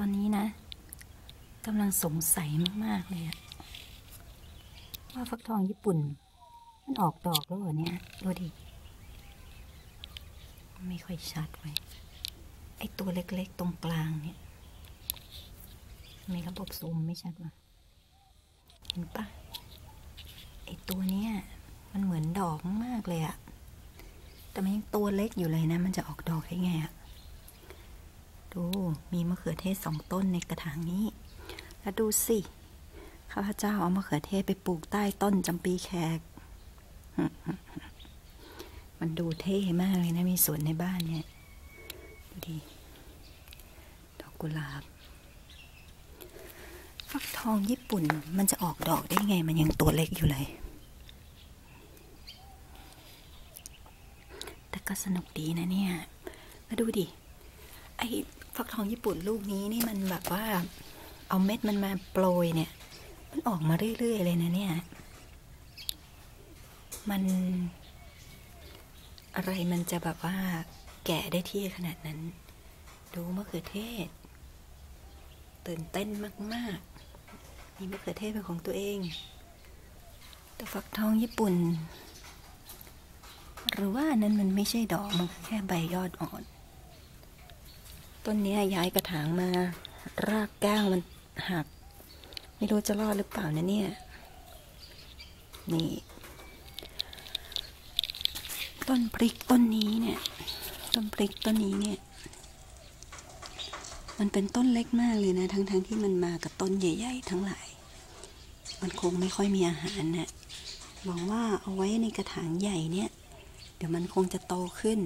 ตอนนี้นะกำลังสงสัยมาก ๆ เลยอะว่าฟักทองญี่ปุ่น มันออกดอกแล้วเหรอเนี่ย ดูดิ ไม่ค่อยชัดไว้ไอตัวเล็ก ๆ ตรงกลางเนี่ยทำไมระบบซูมไม่ชัดวะเห็นปะไอตัวเนี้ยมันเหมือนดอกมากเลยอะแต่มันยังตัวเล็กอยู่เลยนะ มันจะออกดอกได้ไงอะ ดูมีมะเขือเทศสองต้นในกระถางนี้ แล้วดูสิข้าพเจ้าเอามะเขือเทศไปปลูกใต้ต้นจำปีแขก มันดูเท่มากเลยนะมีสวนในบ้านเนี่ย ดูดิดอกกุหลาบฟักทองญี่ปุ่นมันจะออกดอกได้ไง มันยังตัวเล็กอยู่เลย แต่ก็สนุกดีนะเนี่ย มาดูดิ ไอ ฟักทองญี่ปุ่นลูกนี้นี่มันแบบว่า เอาเม็ดมันมาโปรยเนี่ย มันออกมาเรื่อย ๆ เลยนะเนี่ย มัน อะไรมันจะแบบว่า แก่ได้ที่ขนาดนั้น ดูมะเขือเทศ ตื่นเต้นมากๆมีมะเขือเทศเป็นของตัวเองแต่ฟักทองญี่ปุ่น หรือว่านั้นมันไม่ใช่ดอกมันแค่ใบยอดอ่อน ต้นนี้ย้ายกระถางมา รากแก้วมันหัก ไม่รู้จะรอดหรือเปล่านะเนี่ย นี่ ต้นพริกต้นนี้เนี่ย ต้นพริกต้นนี้เนี่ย มันเป็นต้นเล็กมากเลยนะ ทั้งๆทที่มันมากับต้นใหญ่ ๆ ทั้งหลาย มันคงไม่ค่อยมีอาหารนะ่ะหวังว่าเอาไว้ในกระถางใหญ่เนี่ย เดี๋ยวมันคงจะโตขึ้น